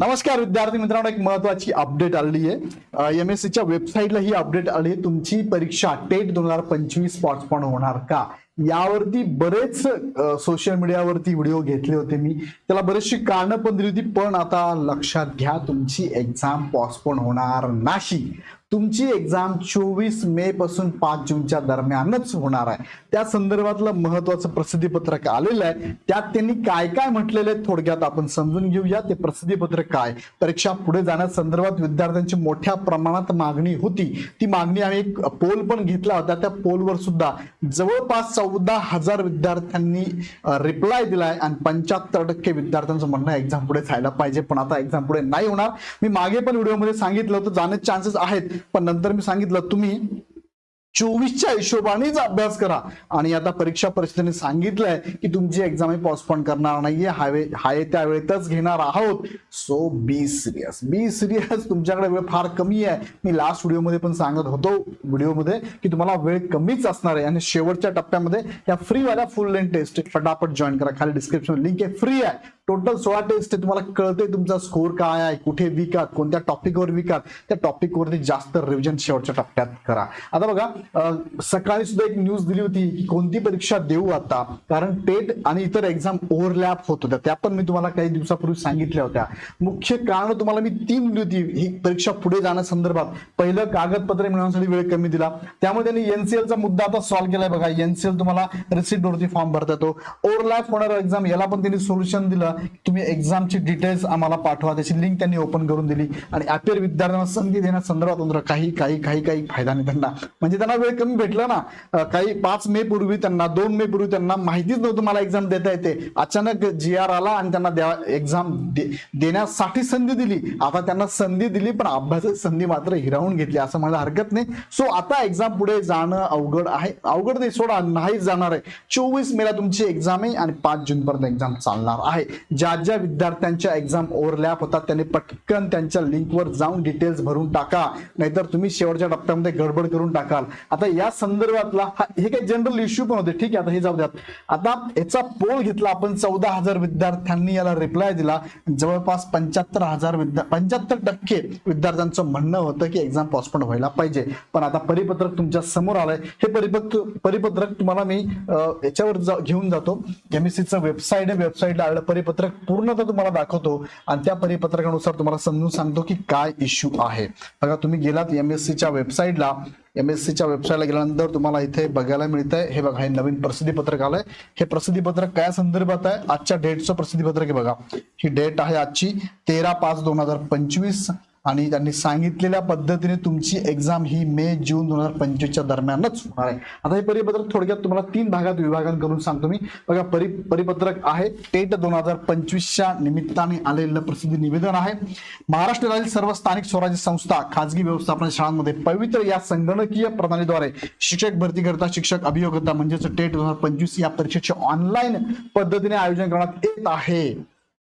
नमस्कार विद्यार्थी मित्रांनो एक महत्वाची अपडेट आलेली आहे. एम एस सीच्या वेबसाईटला ही अपडेट आली आहे. तुमची परीक्षा टेट दोन हजार पंचवीस स्पॉट्सपॉन होणार का? यावरती बरेच सोशल मीडियावरती व्हिडिओ घेतले होते मी. त्याला बरेचशी कारणं पण दिली होती पण आता लक्षात घ्या तुमची एक्झाम पॉस्टपोन होणार नाही. तुमची एक्झाम चोवीस मे पासून पाच जूनच्या दरम्यानच होणार आहे. त्या संदर्भातलं महत्वाचं प्रसिद्धीपत्रक आलेलं आहे. त्यात त्यांनी काय काय म्हटलेलं आहे थोडक्यात आपण समजून घेऊया. ते प्रसिद्धीपत्रक काय? परीक्षा पुढे जाण्यासंदर्भात विद्यार्थ्यांची मोठ्या प्रमाणात मागणी होती. ती मागणी आम्ही एक पोल पण घेतला होता. त्या पोलवर सुद्धा जवळपास चौदा हजार विद्यार्थ्यांनी रिप्लाय दिलाय आणि पंच्याहत्तर टक्के विद्यार्थ्यांचं म्हणणं एक्झाम पुढे जायला पाहिजे. पण आता एक्झाम पुढे नाही होणार. मी मागे पण व्हिडिओमध्ये सांगितलं होतं जाण्याचे चान्सेस आहेत. पण नंतर मी सांगितलं तुम्ही चोवीसच्या हिशोबानेच अभ्यास करा. आणि आता परीक्षा परिषदेने सांगितलंय की तुमची एक्झाम पॉस्टपोन करणार नाहीये. हावे हाय त्या वेळेतच घेणार आहोत. So be serious be serious तुमच्याकडे वेळ फार कमी आहे. मी लास्ट व्हिडिओमध्ये पण सांगत होतो व्हिडिओमध्ये की तुम्हाला वेळ कमीच असणार आहे. आणि शेवटच्या टप्प्यामध्ये या फ्रीवाल्या फुल लेन टेस्ट फटाफट जॉईन करा. खाली डिस्क्रिप्शन लिंक आहे. फ्री आहे. टोटल सोळा टेस्ट आहे तुम्हाला कळते तुमचा स्कोर काय आहे कुठे वीक आहात कोणत्या टॉपिकवर वीक आहात त्या टॉपिकवरती जास्त रिव्हिजन शेवटच्या टप्प्यात करा. आता बघा सकाळी सुद्धा एक न्यूज दिली होती की कोणती परीक्षा देऊ आता. कारण टेट आणि इतर एक्झाम ओव्हरलॅप होत होत्या. त्या पण मी तुम्हाला काही दिवसापूर्वी सांगितल्या होत्या. मुख्य कारण तुम्हाला मी तीन दिली होती. ही परीक्षा पुढे जाण्यासंदर्भात पहिलं कागदपत्रे मिळवण्यासाठी वेळ कमी दिला. त्यामुळे त्यांनी एनसीएलचा मुद्दा आता सॉल्व्ह केलाय बघा. एनसीएल तुम्हाला रिसिप्ट वरती फॉर्म भरता येतो. ओव्हरलॅप होणार एक्झाम याला पण त्यांनी सोल्युशन दिलं. तुम्ही एक्झामची डिटेल्स आम्हाला पाठवा. त्याची लिंक त्यांनी ओपन करून दिली. आणि अपेर विद्यार्थ्यांना संधी देण्यासंदर्भात मात्र काही काही काही काही फायदा नाही त्यांना. म्हणजे त्यांना वेळ कमी भेटला ना काही पाच मे पूर्वी त्यांना दोन मे पूर्वी त्यांना माहितीच नव्हतं मला एक्झाम देता येते. अचानक जी आर आला आणि त्यांना एक्झाम देण्यासाठी संधी दिली. आता त्यांना संधी दिली पण अभ्यासाची संधी मात्र हिरावून घेतली असं मला हरकत नाही. सो आता एक्झाम पुढे जाणं अवघड आहे. अवघड नाही सोडा नाहीच जाणार आहे. चोवीस मेला तुमची एक्झाम आहे आणि पाच जून पर्यंत एक्झाम चालणार आहे. ज्या ज्या विद्यार्थ्यांच्या एक्झाम ओव्हरलॅप होतात त्यांनी पटकन त्यांच्या लिंकवर जाऊन डिटेल्स भरून टाका. नाहीतर तुम्ही शेवटच्या टप्प्यामध्ये गडबड करून टाकाल. आता या संदर्भातला हा- हे काही जनरल इश्यू पण होते. ठीक आहे आता हे जाऊ द्यात. आता याचा पोल घेतला आपण चौदा हजार विद्यार्थ्यांनी याला रिप्लाय दिला. जवळपास पंच्याहत्तर हजार विद्या पंच्याहत्तर टक्के विद्यार्थ्यांचं म्हणणं होतं की एक्झाम पॉस्टपोन व्हायला पाहिजे. पण आता परिपत्रक तुमच्यासमोर आलंय. हे परिपत्र परिपत्रक तुम्हाला मी याच्यावर घेऊन जातो. एमएससीचं वेबसाईट आहे. वेबसाईटला आलं परिपत्रक पूर्णतः तुम्हाला दाखवतो आणि त्या परिपत्रकानुसार तुम्हाला समजून सांगतो की काय इश्यू आहे. बघा तुम्ही गेलात एम एस सीच्या वेबसाईटला एम एस सीच्या वेबसाईटला गेल्यानंतर तुम्हाला इथे बघायला मिळतंय. हे बघा हे नवीन प्रसिद्धी पत्रक आलंय. हे प्रसिद्धी पत्रक काय संदर्भात आहे? आजच्या डेटचं प्रसिद्धी पत्रक आहे बघा. ही डेट आहे आजची तेरा पाच दोन हजार पंचवीस. आणि त्यांनी सांगितलेल्या पद्धतीने तुमची एक्झाम ही मे जून दोन हजार पंचवीसच्या दरम्यानच होणार आहे. आता हे परिपत्रक थोडक्यात तुम्हाला तीन भागात विभागन करून सांगतो मी. बघा परि परिपत्रक आहे टेट दोन हजार पंचवीसच्या निमित्ताने आलेलं प्रसिद्धी निवेदन आहे. महाराष्ट्र राज्यातील सर्व स्थानिक स्वराज्य संस्था खाजगी व्यवस्थापन शाळांमध्ये पवित्र या संगणकीय प्रणालीद्वारे शिक्षक भरती करता शिक्षक अभियोगता म्हणजेच टेट दोन हजार पंचवीस या परीक्षेचे ऑनलाईन पद्धतीने आयोजन करण्यात येत आहे.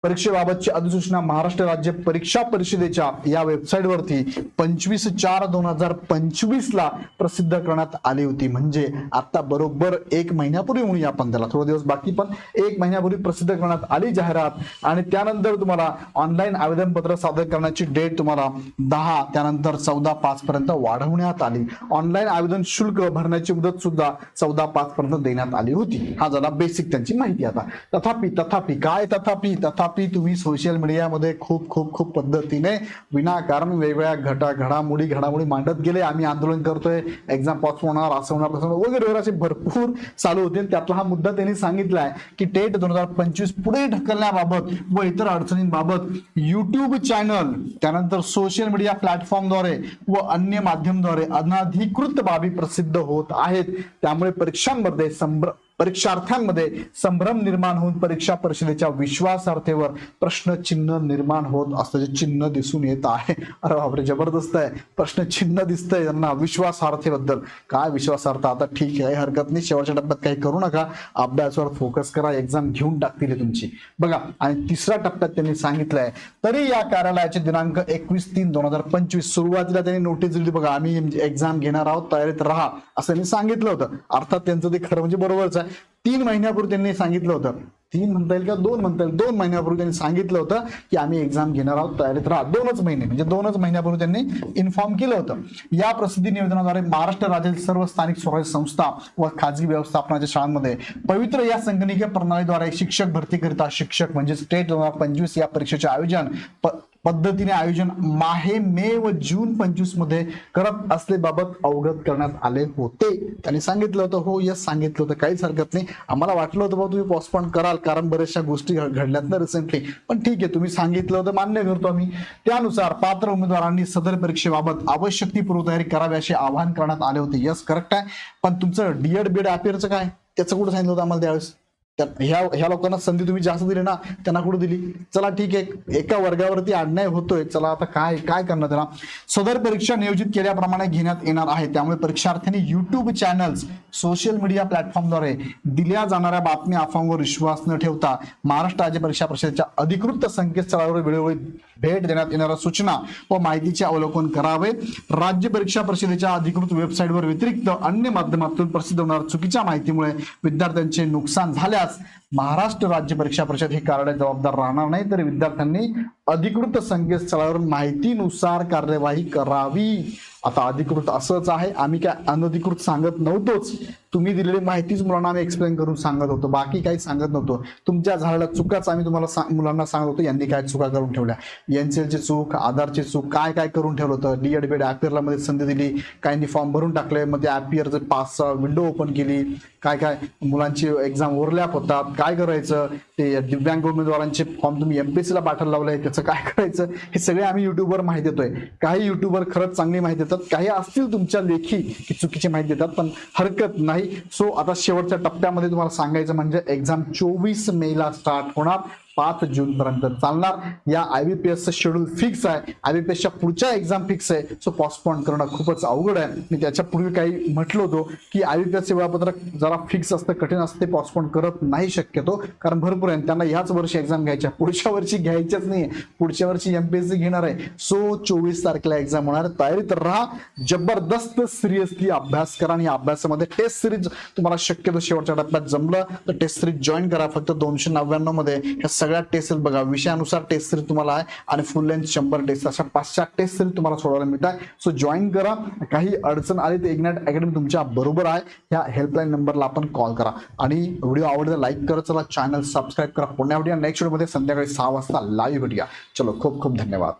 परीक्षेबाबतची अधिसूचना महाराष्ट्र राज्य परीक्षा परिषदेच्या या वेबसाईटवरती पंचवीस चार दोन हजार पंचवीस ला प्रसिद्ध करण्यात आली होती. म्हणजे आता बरोबर एक महिन्यापूर्वी म्हणूया आपण त्याला थोडे दिवस बाकी पण एक महिन्यापूर्वी प्रसिद्ध करण्यात आली जाहिरात. आणि त्यानंतर तुम्हाला ऑनलाईन आवेदनपत्र सादर करण्याची डेट तुम्हाला दहा त्यानंतर चौदा पाच पर्यंत वाढवण्यात आली. ऑनलाईन आवेदन शुल्क भरण्याची मुदत सुद्धा चौदा पाच पर्यंत देण्यात आली होती. हा झाला बेसिक त्यांची माहिती आता. तथापि तथापि काय तथापि तथापि तुम्ही सोशल मीडियामध्ये खूप खूप खूप पद्धतीने विनाकारण वेगवेगळ्या घटा घडामोडी घडामोडी मांडत गेले. आम्ही आंदोलन करतोय. एक्झाम पास होणार असं होणार तसं वगैरे वगैरे असे भरपूर चालू होते. त्यातला हा मुद्दा त्यांनी सांगितलाय की टेट दोन हजार पंचवीस पुढे ढकलण्याबाबत व इतर अडचणींबाबत युट्यूब चॅनल त्यानंतर सोशल मीडिया प्लॅटफॉर्मद्वारे व अन्य माध्यमद्वारे अनाधिकृत बाबी प्रसिद्ध होत आहेत. त्यामुळे परीक्षांमध्ये संभ्र परीक्षार्थ्यांमध्ये संभ्रम निर्माण होऊन परीक्षा परिषदेच्या विश्वासार्थेवर प्रश्नचिन्ह निर्माण होत असल्याचे चिन्ह दिसून येत आहे. अरे बापरे जबरदस्त आहे. प्रश्नचिन्ह दिसतंय त्यांना विश्वासार्थेबद्दल. काय विश्वासार्थ? आता ठीक आहे हरकत नाही. शेवटच्या टप्प्यात काही करू नका. अभ्यासावर फोकस करा. एक्झाम घेऊन टाकतील तुमची. बघा आणि तिसऱ्या टप्प्यात त्यांनी सांगितलंय तरी या कार्यालयाचे दिनांक एकवीस तीन दोन हजार पंचवीस सुरुवातीला त्यांनी नोटीस दिली. बघा आम्ही एक्झाम घेणार आहोत. तयारीत राहा असं त्यांनी सांगितलं होतं. अर्थात त्यांचं ते खरं म्हणजे बरोबरच आहे. तीन महिन्यापूर्वी त्यांनी सांगितलं होतं. तीन म्हणता येईल का दोन म्हणता येईल दोन महिन्यापूर्वी त्यांनी सांगितलं होतं की आम्ही एक्झाम घेणार आहोत तयारीत राहा. दोनच महिने म्हणजे दोनच महिन्यापूर्वी त्यांनी इन्फॉर्म केलं होतं. या प्रसिद्धी निवेदनाद्वारे महाराष्ट्र राज्यातील सर्व स्थानिक स्वराज्य संस्था व खाजगी व्यवस्थापनाच्या शाळांमध्ये पवित्र या संगणकीय प्रणालीद्वारे शिक्षक भरती करिता शिक्षक म्हणजे स्टेट दोन हजार पंचवीस या परीक्षेचे आयोजन प- पद्धतीने आयोजन माहे मे व जून पंचवीसमध्ये करत असल्याबाबत अवगत करण्यात आले होते. त्यांनी सांगितलं होतं हो यस सांगितलं होतं काहीच हरकत नाही. आम्हाला वाटलं होतं बाबा तुम्ही पॉस्टपॉन कराल कारण बऱ्याचशा गोष्टी घड- घडल्यात ना रिसेंटली पण ठीक आहे तुम्ही सांगितलं होतं मान्य करतो आम्ही. त्यानुसार पात्र उमेदवारांनी सदर परीक्षेबाबत आवश्यक ती पूर्वतयारी करावी असे आवाहन करण्यात आले होते. यस करेक्ट आहे पण तुमचं डीएड बीएड अपियरचं काय? त्याचं कुठं सांगितलं होतं आम्हाला त्यावेळेस? ह्या ह्या लोकांना संधी तुम्ही जास्त दिली ना त्यांना कुठे दिली? चला ठीक आहे एका वर्गावरती अन्याय होतोय चला आता काय काय करणार त्याला? सदर परीक्षा नियोजित केल्याप्रमाणे घेण्यात येणार आहे. त्यामुळे परीक्षार्थ्यांनी युट्यूब चॅनल्स सोशल मीडिया प्लॅटफॉर्मद्वारे दिल्या जाणाऱ्या बातमी अफवांवर विश्वास न ठेवता महाराष्ट्र राज्य परीक्षा परिषदेच्या अधिकृत संकेतस्थळावर वेळोवेळी भेट देण्यात येणाऱ्या सूचना व माहितीचे अवलोकन करावे राज्य परीक्षा परिषदेच्या अधिकृत वेबसाईटवर व्यतिरिक्त अन्य माध्यमातून प्रसिद्ध होणाऱ्या चुकीच्या माहितीमुळे विद्यार्थ्यांचे नुकसान झाल्यास महाराष्ट्र राज्य परीक्षा परिषद हे कार्य जबाबदार राहणार नाही तर विद्यार्थ्यांनी अधिकृत संकेतस्थळावर माहितीनुसार कार्यवाही करावी. आता अधिकृत असंच आहे. आम्ही काय अनधिकृत सांगत नव्हतोच. तुम्ही दिलेली माहितीच मुलांना आम्ही एक्सप्लेन करून सांगत होतो. बाकी काही सांगत नव्हतो. तुमच्या झाडाला चुकाच आम्ही तुम्हाला मुलांना सांगत होतो. यांनी काय चुका करून ठेवल्या? एनसीएलची चूक आधारची चूक काय काय करून ठेवलं होतं? डीएड बेड ॲपियरला मध्ये संधी दिली. काहींनी फॉर्म भरून टाकले. मध्ये ॲपियरचं पाच विंडो ओपन केली. काय काय मुलांची एक्झाम ओव्हरलॅप होतात काय करायचं? ते दिव्यांग उमेदवारांचे फॉर्म तुम्ही एमपीसीला ला लावले लावलंय. करायचं काय करायचं हे सगळे आम्ही युट्यूबवर माहिती देतोय. काही युट्यूबवर खरंच चांगली माहिती देतात काही असतील तुमच्या लेखी की चुकीची माहिती देतात पण हरकत नाही. सो आता शेवटच्या टप्प्यामध्ये तुम्हाला सांगायचं म्हणजे एक्झाम चोवीस मेला स्टार्ट होणार. पाच जून पर्यंत चालणार. या आयबीपीएसचं शेड्यूल फिक्स आहे. आयबीपीएसच्या पुढच्या एक्झाम फिक्स आहे. सो पॉस्टपॉन करणं खूपच अवघड आहे. मी त्याच्यापूर्वी काही म्हटलं होतो की आयबीपीएसचे वेळापत्रक जरा फिक्स असतं कठीण असते पॉस्टपॉन करत नाही शक्यतो. कारण भरपूर आहे त्यांना ह्याच वर्षी एक्झाम घ्यायच्या पुढच्या वर्षी घ्यायच्याच नाही पुढच्या वर्षी एमपीएससी घेणार आहे. सो चोवीस तारखेला एक्झाम होणार तयारीत राहा. जबरदस्त सिरियसली अभ्यास करा आणि अभ्यासामध्ये टेस्ट सिरीज तुम्हाला शक्यतो शेवटच्या टप्प्यात जमलं तर टेस्ट सिरीज जॉईन करा. फक्त दोनशे नव्याण्णवमध्ये ह्या सगळ्या टेस्ट बघा. विषयानुसार टेस्ट सिरीज तुम्हाला आहे आणि फुल लेंथ शंभर टेस्ट अशा पाचशा टेस्ट सिरीज तुम्हाला सोडवायला मिळत आहे सो जॉईन करा. काही अडचण आली तर इग्नाइट अकॅडमी तुमच्या बरोबर आहे. ह्या हेल्पलाईन नंबरला आपण कॉल करा. आणि व्हिडिओ आवडला लाईक करा. चला चॅनल सबस्क्राईब करा. पुण्या व्हिडिओ नेक्स्ट व्हिडिओमध्ये संध्याकाळी सहा वाजता लाईव्ह भेटूया. चलो खूप खूप धन्यवाद.